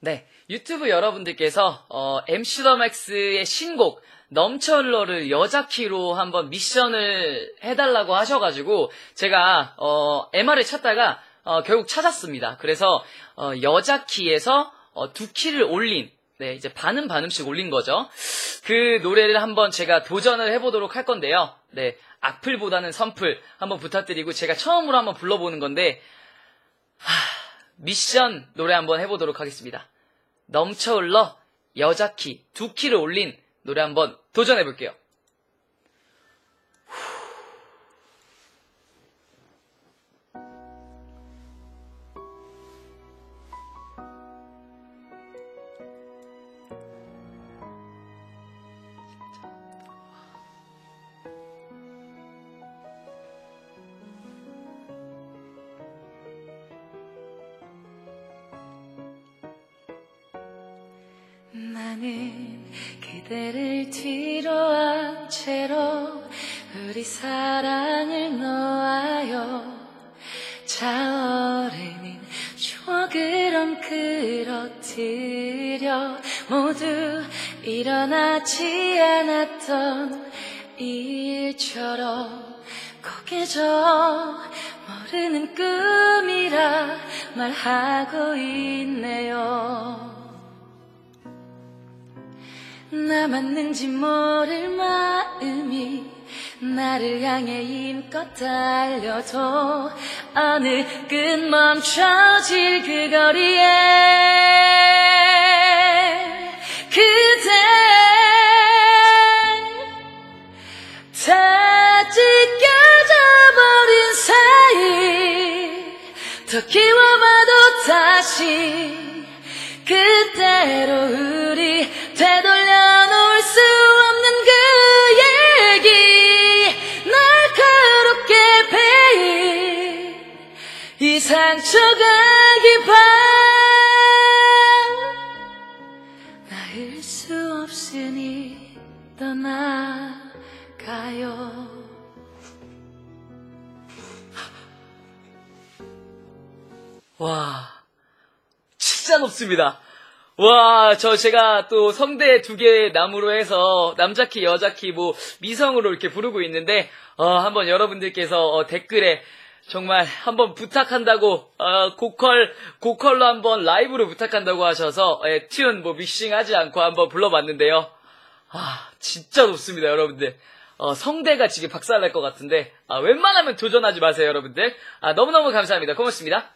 네, 유튜브 여러분들께서 어, MC 더 맥스의 신곡 넘쳐흘러를 여자 키로 한번 미션을 해달라고 하셔가지고 제가 어, MR을 찾다가 어, 결국 찾았습니다. 그래서 어, 여자 키에서 어, 두 키를 올린 네, 이제 반음 반음씩 올린 거죠. 그 노래를 한번 제가 도전을 해보도록 할 건데요. 네, 악플보다는 선플 한번 부탁드리고 제가 처음으로 한번 불러보는 건데 하, 미션 노래 한번 해보도록 하겠습니다. 넘쳐 흘러 여자 키 두 키를 올린 노래 한번 도전해 볼게요. 나는 그대를 뒤로 한 채로 우리 사랑을 놓아요. 차오르는 추억을 엉클어뜨려 모두 일어나지 않았던 일처럼 거개져 모르는 꿈이라 말하고 있네요 나 맞는지 모를 마음이 나를 향해 힘껏 달려도 어느 끝 멈춰질 그 거리에 그대 다 찢겨져 버린 사이 더 키워봐도 다시 그대로 우리 되돌 상처가 깊어 나을 수 없으니 떠나가요 와, 진짜 높습니다. 와, 저 제가 또 성대 두 개 나무로 해서 남자 키, 여자 키, 뭐 미성으로 이렇게 부르고 있는데 어, 한번 여러분들께서 어, 댓글에 정말 한번 부탁한다고 어, 고컬 고컬로 한번 라이브로 부탁한다고 하셔서 예, 튠 뭐 믹싱하지 않고 한번 불러봤는데요. 아, 진짜 높습니다, 여러분들. 어, 성대가 지금 박살날 것 같은데 아, 웬만하면 도전하지 마세요, 여러분들. 아, 너무너무 감사합니다. 고맙습니다.